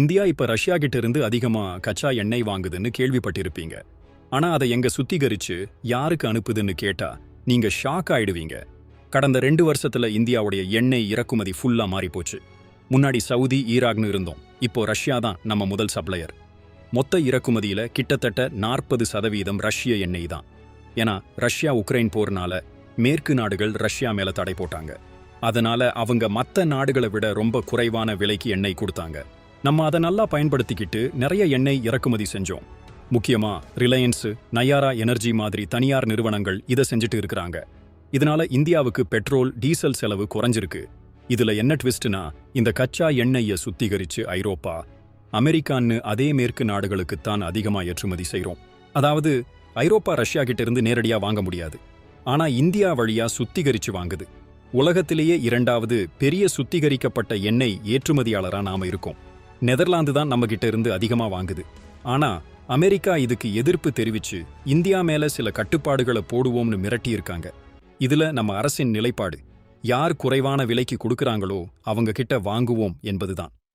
India இப்ப Russia கிட்ட இருந்து அதிகமா கச்சா எண்ணெய் வாங்குதுன்னு கேள்விப்பட்டிருப்பீங்க. ஆனா அதை எங்க சுத்திகரிச்சு யாருக்கு அனுப்புதுன்னு கேட்டா நீங்க ஷாக் ஆயிடுவீங்க. கடந்த ரெண்டு வருஷத்துல இந்தியாவுடைய எண்ணெய் இறக்குமதி ஃபுல்லா மாறி போச்சு முன்னாடி சவுதி ஈராக்னு இருந்தோம். இப்போ ரஷ்யா தான் நம்ம முதல் சப்ளையர் மொத்த இறக்குமதியில கிட்டத்தட்ட நாற்பது சதவீதம் ரஷ்ய எண்ணெய் தான். ஏன்னா ரஷ்யா உக்ரைன் போர்னால மேற்கு நாடுகள் ரஷ்யா மேல தடை போட்டாங்க. அதனால அவங்க மத்த நாடுகளை விட ரொம்ப குறைவான விலைக்கு எண்ணெய் கொடுத்தாங்க. நம்ம அதை நல்லா பயன்படுத்திக்கிட்டு நிறைய எண்ணெய் இறக்குமதி செஞ்சோம். முக்கியமா ரிலையன்ஸு நயாரா எனர்ஜி மாதிரி தனியார் நிறுவனங்கள் இதை செஞ்சுட்டு இருக்கிறாங்க. இதனால இந்தியாவுக்கு பெட்ரோல் டீசல் செலவு குறைஞ்சிருக்கு. இதுல என்ன ட்விஸ்ட்னா இந்த கச்சா எண்ணெயை சுத்திகரிச்சு ஐரோப்பா அமெரிக்கான்னு அதே மேற்கு நாடுகளுக்குத்தான் அதிகமா ஏற்றுமதி செய்றோம். அதாவது ஐரோப்பா ரஷ்யா கிட்ட இருந்து நேரடியா வாங்க முடியாது. ஆனா இந்தியா வழியா சுத்திகரிச்சு வாங்குது. உலகத்திலேயே இரண்டாவது பெரிய சுத்திகரிக்கப்பட்ட எண்ணெய் ஏற்றுமதியாளரா நாம இருக்கோம். நெதர்லாந்து தான் நம்ம கிட்ட இருந்து அதிகமா வாங்குது. ஆனா அமெரிக்கா இதுக்கு எதிர்ப்பு தெரிவிச்சு இந்தியா மேல சில கட்டுப்பாடுகளை போடுவோம்னு மிரட்டியிருக்காங்க. இதில் இதுல நம்ம அரசின் நிலைப்பாடு யார் குறைவான விலைக்கு கொடுக்கறாங்களோ அவங்க கிட்ட வாங்குவோம் என்பதுதான்.